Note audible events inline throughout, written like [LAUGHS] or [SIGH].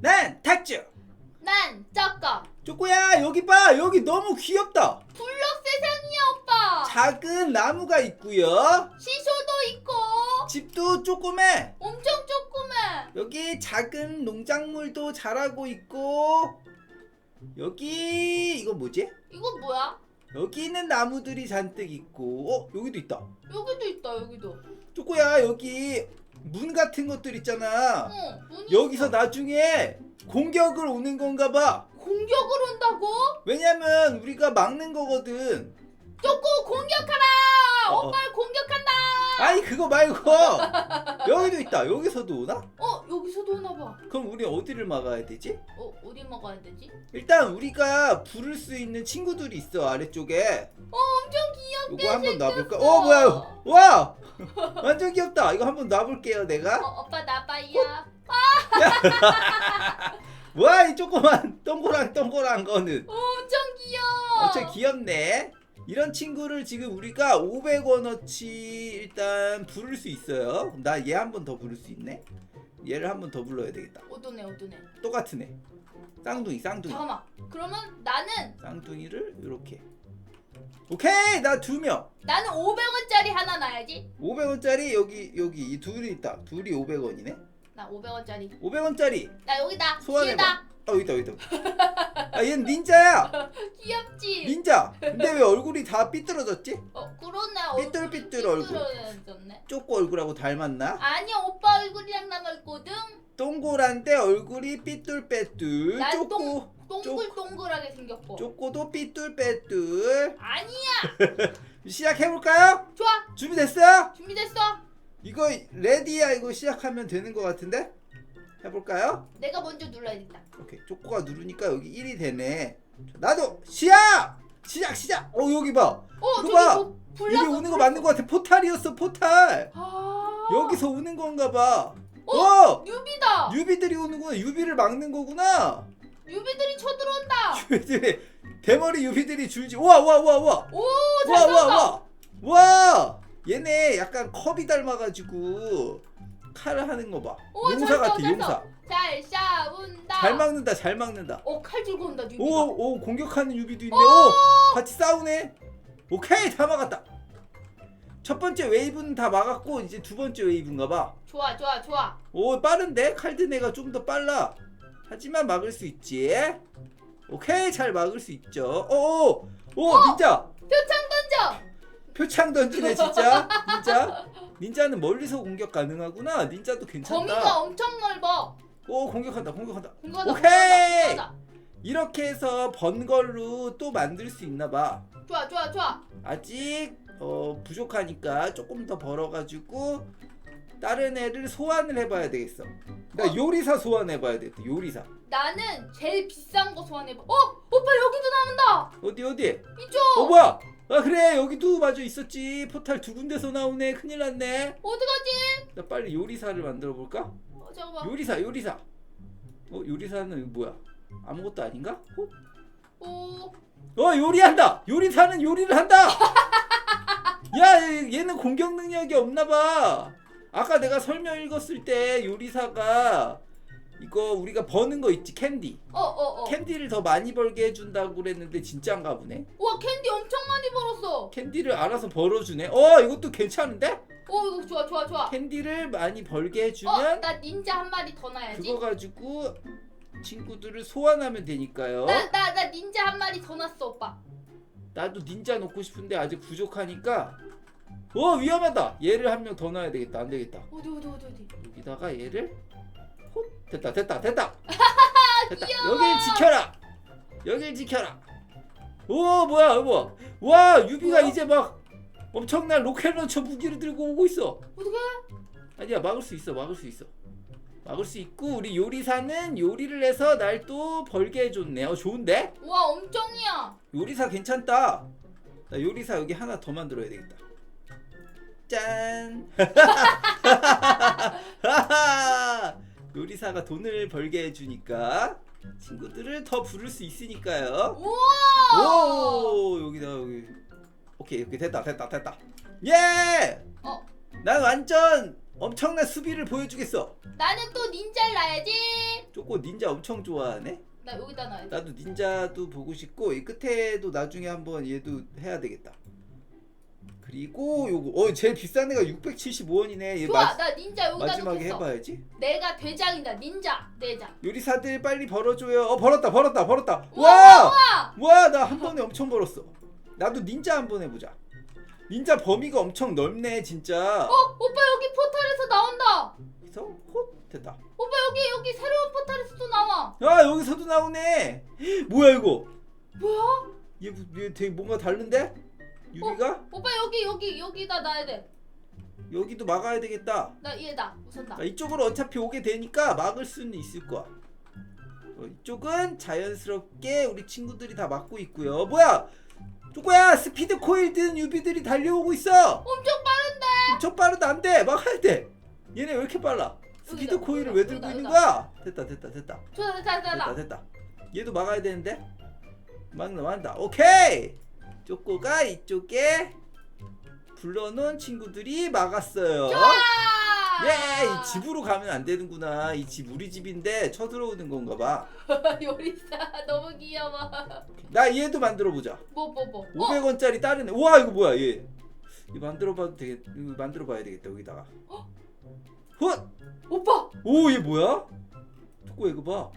난 탁주. 난 쩌꺼. 쪼꼬야 여기 봐 여기 너무 귀엽다. 블록 세상이야 오빠. 작은 나무가 있고요. 시소도 있고 집도 조그매. 엄청 조그매. 여기 작은 농작물도 자라고 있고 여기 이거 뭐지? 이거 뭐야? 여기는 나무들이 잔뜩 있고 어 여기도 있다. 여기도 있다 여기도. 쪼꼬야 여기 문 같은 것들 있잖아. 어. 문이 여기서. 나중에 공격을 오는 건가 봐. 공격을 온다고? 왜냐면 우리가 막는 거거든. 쪼꼬 공격하라. 어, 오빠를 공격한다. 아니 그거 말고 여기도 있다. 여기서도 오나? 어 여기서도 오나 봐. 그럼 우리 어디를 막아야 되지? 어 어디 먹어야 되지? 일단 우리가 부를 수 있는 친구들이 있어 아래쪽에. 어 엄청 귀엽게 요거 한번 놔볼까? 생겼어. 어 뭐야? 와 [LAUGHS] 완전 귀엽다. 이거 한번 놔볼게요 내가. 어 오빠 나빠야. [LAUGHS] 와이 조그만 동그란 동그란 거는 어, 엄청 귀여워. 엄청 귀엽네. 이런 친구를 지금 우리가 500원어치 일단 부를 수 있어요. 나 얘 한 번 더 부를 수 있네. 얘를 한 번 더 불러야 되겠다. 어두네 어두네. 똑같은 애. 쌍둥이 쌍둥이. 잠깐만. 그러면 나는 쌍둥이를 이렇게. 오케이 나 두 명. 나는 500원짜리 하나 놔야지. 500원짜리 여기 여기 이 둘이 있다. 둘이 500원이네. 나 500원짜리. 500원짜리. 나 여기다. 소환해봐. 뒤에다. 어 여기다 여기다. 아 얘는 닌자야. [LAUGHS] 귀엽지. 닌자. 근데 왜 얼굴이 다 삐뚤어졌지? 어 그러네. 얼굴이 삐뚤삐뚤 얼굴. 삐뚤어졌네. 쪼꼬 얼굴하고 닮았나? 아니야 오빠 얼굴이랑 남았거든. 동그란데 얼굴이 삐뚤빼뚤. 난 쪼꼬 동글동글하게 생겼고. 쪼꼬도 삐뚤빼뚤. 아니야. [LAUGHS] 시작해볼까요? 좋아. 준비됐어요? 준비됐어. 이거 레디야 이거 시작하면 되는 것 같은데? 해볼까요? 내가 먼저 눌러야겠다. 오케이 쪼꼬가 누르니까 여기 1이 되네 자, 나도 시작! 시작 시작! 어 여기 봐 어 저기 봐. 뭐 여기 불났어. 오는 거 맞는 거 같아 포탈이었어 포탈 아. 여기서 오는 건가 봐 어? 어! 유비다. 유비들이 오는구나 유비를 막는 거구나 유비들이 쳐들어온다. 유비들이 대머리 유비들이 줄지 우와 우와 우와 우와 오, 우와 잘 우와 쏜다. 우와 와 얘네 약간 컵이 닮아가지고 칼을 하는 거 봐 오, 용사 잘 써, 같아 잘 용사 써. 잘 쏴운다. 잘 막는다 잘 막는다 어, 칼 들고 온다, 유비가. 오, 오 공격하는 유비도 있네. 오, 같이 싸우네. 오케이 다 막았다. 첫 번째 웨이브는 다 막았고 이제 두 번째 웨이브인가 봐. 좋아, 좋아, 좋아. 오 빠른데 칼드네가 좀 더 빨라. 하지만 막을 수 있지. 오케이 잘 막을 수 있죠. 오, 오, 오 닌자 표창 던져. 표창 던지네 진짜. 닌자 닌자는 멀리서 공격 가능하구나. 닌자도 범위가 괜찮다. 엄청 넓어. 오 공격한다 공격한다. 공격하다, 오케이! 공격하다. 이렇게 해서 번 걸로 또 만들 수 있나 봐. 좋아, 좋아, 좋아. 아직 어, 부족하니까 조금 더 벌어가지고 다른 애를 소환을 해봐야 되겠어. 나 어. 요리사 소환해봐야 되겠다. 요리사. 나는 제일 비싼 거 소환해봐. 어, 오빠 여기도 남은다. 어디 어디? 이쪽. 어 뭐야? 아 그래 여기도 맞아 있었지. 포탈 두 군데서 나오네. 큰일 났네. 어디 가지? 나 빨리 요리사를 만들어 볼까? 어, 잠깐만. 요리사 요리사. 어 요리사는 뭐야? 아무것도 아닌가? 어? 오, 어 요리한다. 요리사는 요리를 한다. [LAUGHS] 야 얘- 얘는 공격 능력이 없나 봐. 아까 내가 설명 읽었을 때 요리사가 이거 우리가 버는 거 있지 캔디. 어, 어, 어. 캔디를 더 많이 벌게 해준다고 그랬는데 진짜인가 보네. 와, 캔디 엄청 많이 벌었어. 캔디를 알아서 벌어주네. 어 이것도 괜찮은데? 오, 이거 좋아, 좋아, 좋아. 캔디를 많이 벌게 어, 해주면 나 닌자 한 마리 더 놔야지. 그거 가지고 친구들을 소환하면 되니까요. 나, 나, 나 닌자 한 마리 더 놨어, 오빠. 나도 닌자 놓고 싶은데 아직 부족하니까 어 위험하다 얘를 한 명 더 넣어야 되겠다 안 되겠다 어디, 어디, 어디, 어디. 여기다가 얘를 헛 됐다 됐다 됐다 [LAUGHS] 됐다. 여길 지켜라 여길 지켜라 오 뭐야 여보 와 유비가 뭐야? 이제 막 엄청난 로켓 런처 무기를 들고 오고 있어 어떻게? 아니야 막을 수 있어 막을 수 있어 막을 수 있고 우리 요리사는 요리를 해서 날 또 벌게 해줬네 어 좋은데 와, 엄청이야. 요리사 괜찮다. 나 요리사 여기 하나 더 만들어야 되겠다. 짠. [LAUGHS] 요리사가 돈을 벌게 해주니까 친구들을 더 부를 수 있으니까요. 우와! 오 여기다 여기. 오케이 오케이 됐다 됐다 됐다. 예. 어. 난 완전 엄청난 수비를 보여주겠어. 나는 또 닌자를 놔야지. 쪼꼬 닌자 엄청 좋아하네. 나 여기다 놔야 돼. 나도 닌자도 보고 싶고 이 끝에도 나중에 한번 얘도 해야 되겠다. 그리고 요거 어 제일 비싼 애가 675원이네. 얘 좋아, 마, 나 닌자 여기다 마지막에 놓겠어. 해봐야지. 내가 대장이다. 닌자 대장. 요리사들 빨리 벌어줘요. 어 벌었다 벌었다 벌었다. 우와, 와! 와 나 한 번에 엄청 벌었어. 나도 닌자 한 번 해보자. 닌자 범위가 엄청 넓네 진짜. 어, 오빠 여기 포탈에서 나온다. 그래서 헛 됐다. 오빠 여기 여기 새로운 포탈에서 또 나와. 야 여기서도 나오네. [GASPS] 뭐야 이거? 뭐야? 얘, 뭐- 얘 되게 뭔가 다른데? 유리가? 오빠 여기 여기 여기다 놔야 돼. 여기도 막아야 되겠다. 나 얘다. 나. 자, 이쪽으로 어차피 오게 되니까 막을 수는 있을 거야. 어, 이쪽은 자연스럽게 우리 친구들이 다 막고 있고요. 뭐야? 쪼꼬야 스피드 코일 든 유비들이 달려오고 있어. 엄청 빠른데. 엄청 빠르다 안 돼. 막아야 돼. 얘네 왜 이렇게 빨라? 스피드 여기다, 코일을 여기다, 왜 들고 여기다, 있는. 거야? 됐다 됐다 됐다 좋다 됐다 됐다 됐다. 됐다. 얘도 막아야 되는데 막나 막는다. 오케이. 쪼꼬가 이쪽에 불러놓은 친구들이 막았어요. 예, 이 집으로 가면 안 되는구나. 이 집 우리 집인데 쳐들어오는 건가 봐. [LAUGHS] 요리사 너무 귀여워. 나 얘도 만들어 보자. 뭐 뭐 뭐. 어, 500원짜리 다른 애. 우와, 이거 뭐야, 얘. 이거 만들어 봐도 되겠. 이거 만들어 봐야 되겠다. 여기다가. 헛! 오빠. 오, 얘 뭐야? 뚜꼬 이거 봐.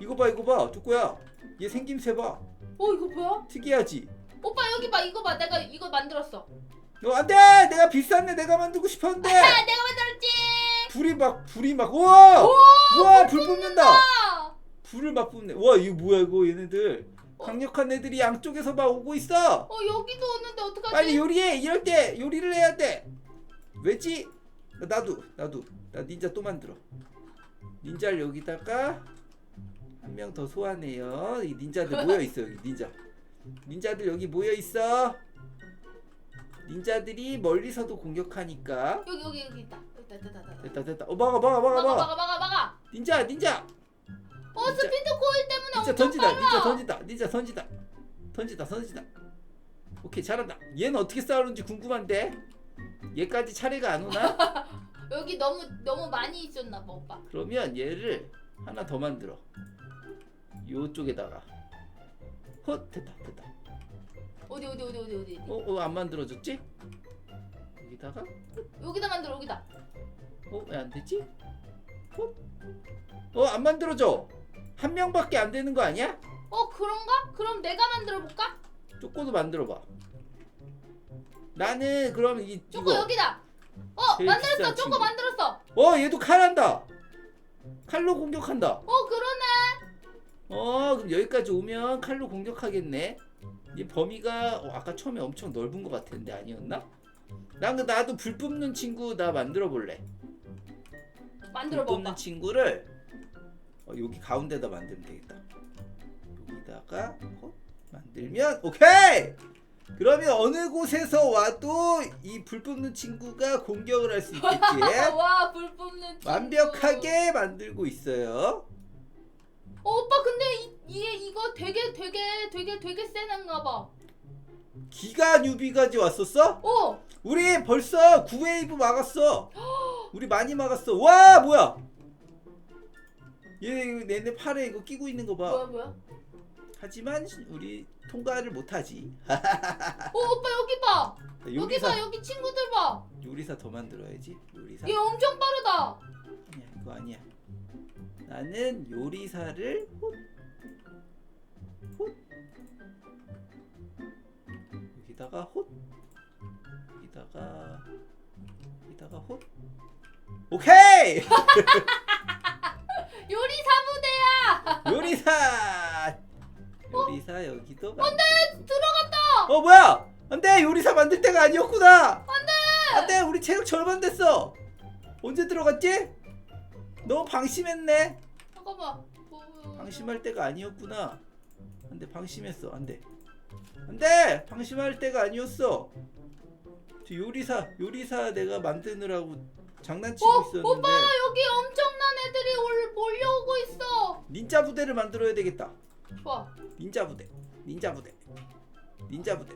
이거 봐, 이거 봐. 뚜꼬야. 얘 생김새 봐. 어 이거 뭐야? 특이하지? 오빠 여기 봐 이거 봐 내가 이거 만들었어. 어, 안 돼! 내가 비싼 애 내가 만들고 싶었는데! 아 내가 만들었지. 불이 막, 불이 막, 우와! 우와, 불 뿜는다! 아. 불을 막 뿜네. 와, 이거 뭐야, 이거 얘네들. 강력한 애들이 양쪽에서 막 오고 있어. 어 여기도 오는데 어떡하지? 빨리 요리해. 이럴 때 요리를 해야 돼. 왜지? 나도, 나도. 나 닌자 또 만들어. 닌자를 여기다가 한 명 더 소환해요. 이 닌자들 모여 있어 여기 닌자. 닌자들 여기 모여 있어. 닌자들이 멀리서도 공격하니까. 여기 여기 여기 있다. 있다 있다 있다. 있다. 됐다 됐다. 어 막아 막아 막아 막아 막아. 막아 막아 막아. 닌자 닌자. 어 진짜- 스피드 코일 때문에 닌자 엄청 던지다. 빨라. 닌자 던지다. 닌자 던지다. 던지다 던지다. 오케이 잘한다. 얘는 어떻게 싸우는지 궁금한데. 얘까지 차례가 안 오나? [LAUGHS] 여기 너무 너무 많이 있었나 봐 오빠. 그러면 얘를 하나 더 만들어. 요쪽에다가. 헛 됐다 됐다. 어디 어디 어디 어디 어디. 어 어 안 만들어졌지? 여기다가 여기다 만들어 여기다. 어 왜 안 되지? 어안 만들어져. 한 명밖에 안 되는 거 아니야? 어 그런가? 그럼 내가 만들어 볼까? 쪼꼬도 만들어봐. 나는 그럼 이 쪼꼬 이거 여기다. 어 제일 만들었어. 비싼 쪼꼬 친구. 만들었어. 어 얘도 칼한다. 칼로 공격한다. 어 그러네. 어 그럼 여기까지 오면 칼로 공격하겠네. 이 범위가 어, 아까 처음에 엄청 넓은 것 같았는데 아니었나? 난 그- 나도 불 뿜는 친구 나 만들어 볼래. 불 만들어 봐 뿜는. 친구를 어, 여기 가운데다 만들면 되겠다. 여기다가 어, 만들면 오케이. 그러면 어느 곳에서 와도 이 불 뿜는 친구가 공격을 할 수 있겠지. [LAUGHS] 와 불 뿜는 친구. 완벽하게 만들고 있어요. 어, 오빠 근데 이, 얘 이거 되게 되게 되게 되게 세는가 봐. 기가 뉴비까지 왔었어? 어 우리 벌써 9웨이브 막았어. [GASPS] 우리 많이 막았어. 와 뭐야? 얘 이거 내내 팔에 이거 끼고 있는 거 봐. 뭐야 뭐야? 하지만 우리 통과를 못하지. 어 오빠 여기 봐. 여기 요리사 봐 여기 친구들 봐. 요리사 더 만들어야지. 요리사. 얘 엄청 빠르다. 아니야 이거 아니야. 나는 요리사를 헛, 헛. 여기다가 헛 여기다가 여기다가 헛 오케이! [LAUGHS] 요리사 부대야. 요리사! 요리사 여기도 안돼! 들어갔다. 어 뭐야? 안돼! 요리사 만들 때가 아니었구나! 안돼! 안돼! 우리 체력 절반 됐어! 언제 들어갔지 너무 방심했네 잠깐만. 뭐, 뭐, 방심할 때가 아니었구나. 안돼 방심했어. 안돼. 안돼 방심할 때가 아니었어. 저 요리사 요리사 내가 만드느라고 장난치고 어 있었는데 오빠 여기 엄청난 애들이 올, 몰려오고 있어. 닌자 부대를 만들어야 되겠다. 좋아. 닌자 부대, 닌자 부대, 닌자 부대,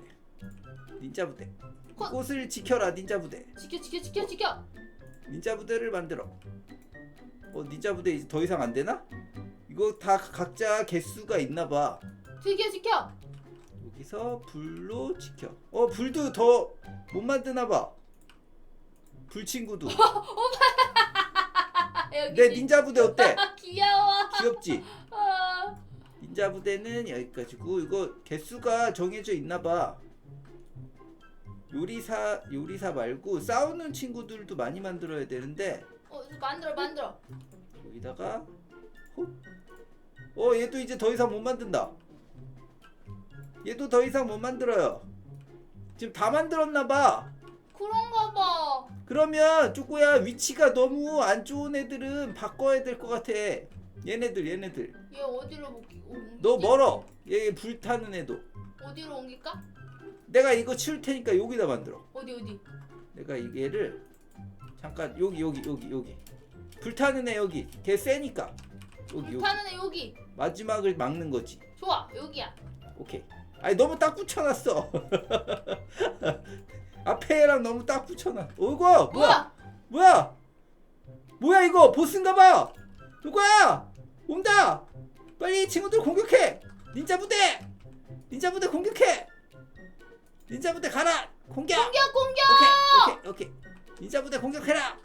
닌자 부대. 어? 꽃을 지켜라 닌자 부대. 지켜 지켜 지켜 지켜. 닌자 부대를 만들어. 어 닌자 부대 이제 더 이상 안 되나? 이거 다 각자 개수가 있나 봐. 지켜 지켜. 여기서 불로 지켜. 어 불도 더 못 만드나 봐. 불 친구도. [LAUGHS] 아, [LAUGHS] 여기 내 닌자 부대 어때? [LAUGHS] 귀여워. 귀엽지? 아, 닌자 부대는 여기까지고 이거 개수가 정해져 있나 봐. 요리사 요리사 말고 싸우는 친구들도 많이 만들어야 되는데 어 만들어 만들어. 여기다가 헛. 어 얘도 이제 더 이상 못 만든다. 얘도 더 이상 못 만들어요. 지금 다 만들었나 봐. 그런가 봐. 그러면 쪼꼬야 위치가 너무 안 좋은 애들은 바꿔야 될 것 같아. 얘네들 얘네들. 얘 어디로 옮기? 옮기지? 너 멀어. 얘 불타는 애도. 어디로 옮길까? 내가 이거 치울 테니까 여기다 만들어. 어디 어디? 내가 이게를 잠깐 여기 여기 여기 여기. 불타는 애 여기. 걔 세니까. 여기 여기. 불타는 애 여기. 마지막을 막는 거지. 좋아 여기야. 오케이. 아니 너무 딱 붙여놨어. [LAUGHS] 앞에 애랑 너무 딱 붙여놔. 어이구 뭐야? 뭐야? 뭐야? 뭐야 이거 보스인가봐. 누구야? 온다. 빨리 친구들 공격해. 닌자 부대. 닌자 부대 공격해. 닌자 부대 가라. 공격. 공격 공격. 오케이 오케이 오케이. 닌자 부대 공격해라.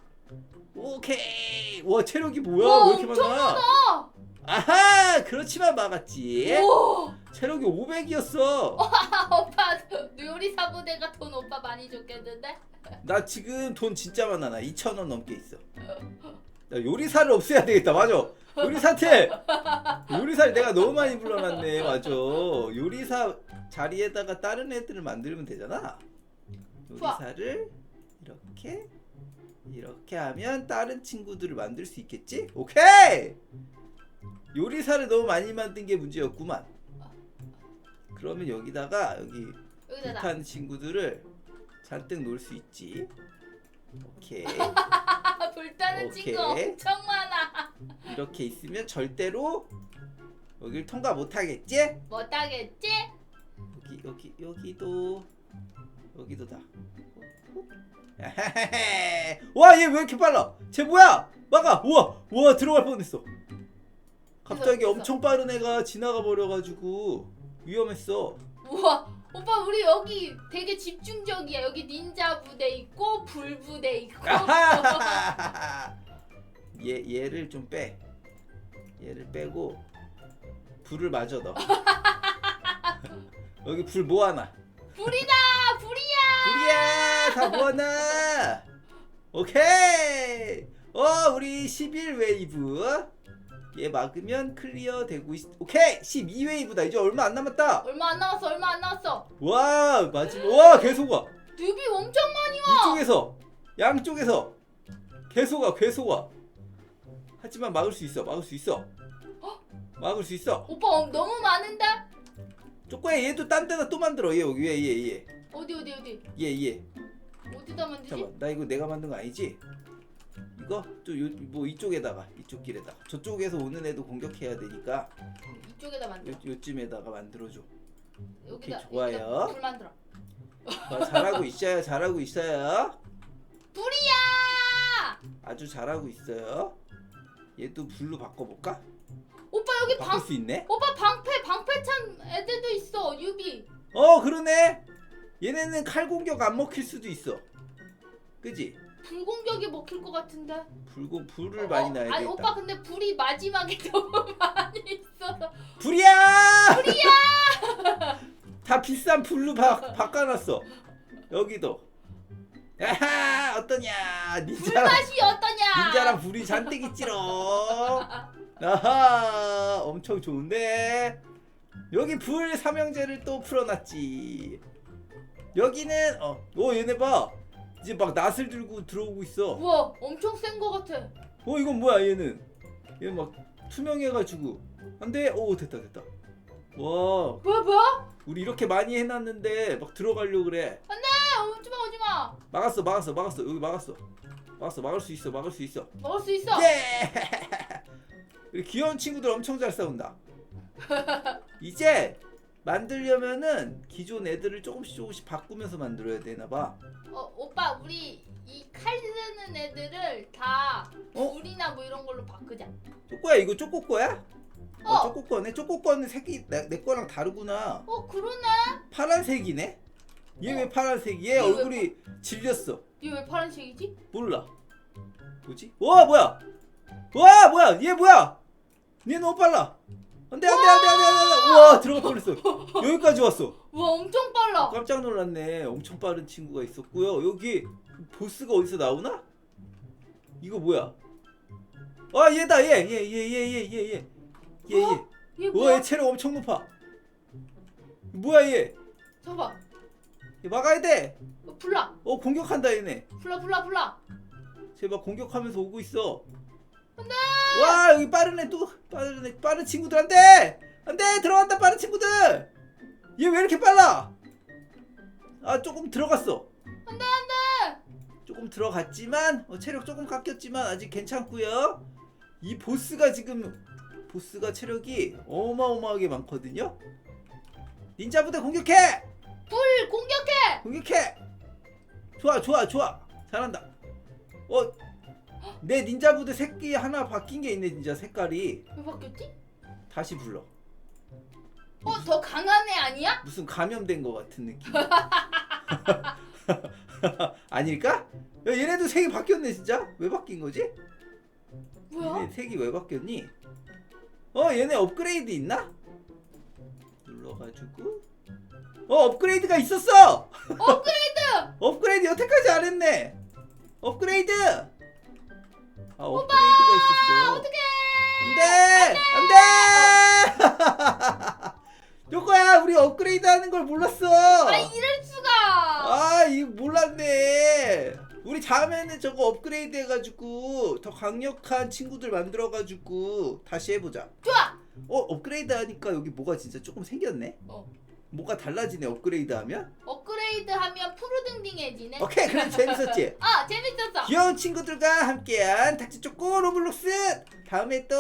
오케이. 와 체력이 뭐야? 와, 왜 이렇게 엄청 많아? 많아. 아하 그렇지만 막았지. 오. 체력이 500이었어. 아, [LAUGHS] 오빠 요리사 부대가 돈 오빠 많이 줬겠는데? 나 지금 돈 진짜 많아. 나 2천 원 넘게 있어. [LAUGHS] 나 요리사를 없애야 되겠다. 맞아. 요리사한테 요리사를 내가 너무 많이 불러놨네. 맞아. 요리사 자리에다가 다른 애들을 만들면 되잖아. 좋아. 요리사를 이렇게 이렇게 하면 다른 친구들을 만들 수 있겠지? 오케이. 요리사를 너무 많이 만든 게 문제였구만. 그러면 여기다가 여기 여기다. 불타는 친구들을 잔뜩 놓을 수 있지. 오케이. 아, [LAUGHS] 불타는 오케이. 친구 엄청 많아. 이렇게 있으면 절대로 여기를 통과 못 하겠지? 못하겠지? 여기 여기 여기도 여기도 다. 와 얘 왜 이렇게 빨라? 쟤 뭐야? 막아. 우와 우와 들어갈 뻔했어. 갑자기. 엄청 빠른 애가 지나가 버려가지고 위험했어. 우와 오빠 우리 여기 되게 집중적이야. 여기 닌자 부대 있고 불 부대 있고. [LAUGHS] 얘 얘를 좀 빼. 얘를 빼고 불을 마저 넣어. [LAUGHS] 여기 불 모아놔. 불이다 불이야. 불이야 다 모아놔. 오케이. 어 우리 11 웨이브. 얘 막으면 클리어 되고 있. 오케이 12 웨이브다. 이제 얼마 안 남았다. 얼마 안 남았어 얼마 안 남았어. 와 마지막 와 계속 와. 뉴비 엄청 많이 와. 이쪽에서 양쪽에서 계속 와 계속 와 하지만 막을 수 있어 막을 수 있어 막을 수 있어 오빠 엄- 너무 많은데? 쪼꼬야 얘도 딴 데다 또 만들어 얘 여기 얘 얘얘얘얘 어디 어디 어디 얘, 얘. 어디다 만들지? 잠깐 나 이거 내가 만든 거 아니지 이거 또뭐 이쪽에다가 이쪽 길에다가 저쪽에서 오는 애도 공격해야 되니까 이쪽에다 만들어. 요, 요쯤에다가 만들어줘 여기다 좋아요. 여기다 불 만들어. 아, 잘하고 있어요 잘하고 있어요 불이야! 아주 잘하고 있어요 얘도 불로 바꿔볼까 오빠 여기 바꿀 방 수 있네 오빠 방패 방패 찬 애들도 있어 유비. 어 그러네 얘네는 칼 공격 안 먹힐 수도 있어. 그지? 불 공격이 먹힐 것 같은데. 불고 불을 어, 많이 어, 아니 되겠다. 오빠 근데 불이 마지막에 [LAUGHS] 너무 많이 있어서 불이야! 불이야! [LAUGHS] 다 비싼 불로 바, 바꿔놨어. 여기도. 아하! 어떠냐? 닌자랑 불맛이 어떠냐? 닌자랑 불이 잔뜩 있지롱. [LAUGHS] 아하! 엄청 좋은데? 여기 불 삼형제를 또 풀어놨지 여기는 어오 얘네 봐. 이제 막 낫을 들고 들어오고 있어. 우와 엄청 센것 같아. 어 이건 뭐야 얘는? 얘 막 투명해가지고. 안돼? 오 됐다 됐다. 와. 뭐야 뭐야? 우리 이렇게 많이 해놨는데 막 들어가려고 그래. 아 오지마 오지마. 막았어 막았어 막았어. 여기 막았어. 막았어 막을 수 있어 막을 수 있어. 먹을 수 있어. 예! [LAUGHS] 우리 귀여운 친구들 엄청 잘 싸운다. [LAUGHS] 이제 만들려면은 기존 애들을 조금씩 조금씩 바꾸면서 만들어야 되나 봐 어 오빠 우리 이 칼 쓰는 애들을 다 어? 불이나 뭐 이런 걸로 바꾸자. 쪼꼬야 이거 쪼꼬 거야? 어, 어. 쪼꼬 거네. 쪼꼬 거는 색이 내, 내 거랑 다르구나. 어 그러네. 파란색이네. 얘왜 어. 파란색? 얘얘왜 얼굴이 질렸어. 얘 왜 파란색이지? 몰라. 뭐지? 와 뭐야? 와 뭐야? 얘 뭐야? 얘 너무 빨라. 안돼 안돼 안돼 안돼 안돼 우와 들어가 버렸어. [LAUGHS] 여기까지 왔어. 와 엄청 빨라. 깜짝 놀랐네. 엄청 빠른 친구가 있었고요. 여기 보스가 어디서 나오나? 이거 뭐야? 아 얘다 얘 얘 얘 얘 얘 얘얘얘얘. 어? 뭐야? 얘 체력 엄청 높아. 뭐야 얘, 잠깐. 얘 막아야 돼어 불라 어, 공격한다 얘네. 불라 불라 불라. 제발 공격하면서 오고 있어. 안돼. 와 여기 빠른 애 또 빠른 애 빠른 친구들 안돼 안돼 들어간다 빠른 친구들. 얘 왜 이렇게 빨라? 아 조금 들어갔어. 안돼 안돼. 조금 들어갔지만 어, 체력 조금 깎였지만 아직 괜찮고요. 이 보스가 지금 보스가 체력이 어마어마하게 많거든요. 닌자 부대 공격해! 불 공격해. 공격해! 좋아 좋아 좋아 잘한다. 어, 내 닌자 부대 새끼 하나 바뀐 게 있네 진짜 색깔이. 왜 바뀌었지? 다시 불러. 어 더 강한 애 아니야? 무슨 감염된 것 같은 느낌. [LAUGHS] 아닐까? 야, 얘네도 색이 바뀌었네 진짜. 왜 바뀐 거지? 뭐야? 얘네 색이 왜 바뀌었니? 어 얘네 업그레이드 있나? 눌러가지고 어 업그레이드가 있었어! 업그레이드. [LAUGHS] 업그레이드 여태까지 안 했네 업그레이드! 아 업그레이드가 있었어 어떡해. 안돼! 안돼! 요거야 [LAUGHS] 우리 업그레이드 하는 걸 몰랐어 아 이럴 수가. 아, 이거 몰랐네. 우리 다음에는 저거 업그레이드 해가지고 더 강력한 친구들 만들어가지고 다시 해보자. 좋아. 어, 업그레이드 하니까 여기 뭐가 진짜 조금 생겼네. 어. 뭐가 달라지네 업그레이드 하면. 업그레이드 하면 푸르등딩해지네. 오케이, 그럼 재밌었지. 아 [LAUGHS] 재밌었어. 귀여운 친구들과 함께한 닥치 초코 로블록스. 다음에 또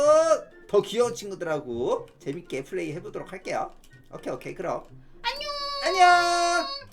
더 귀여운 친구들하고 재밌게 플레이 해보도록 할게요. 오케이, 오케이, 그럼. 안녕. 안녕.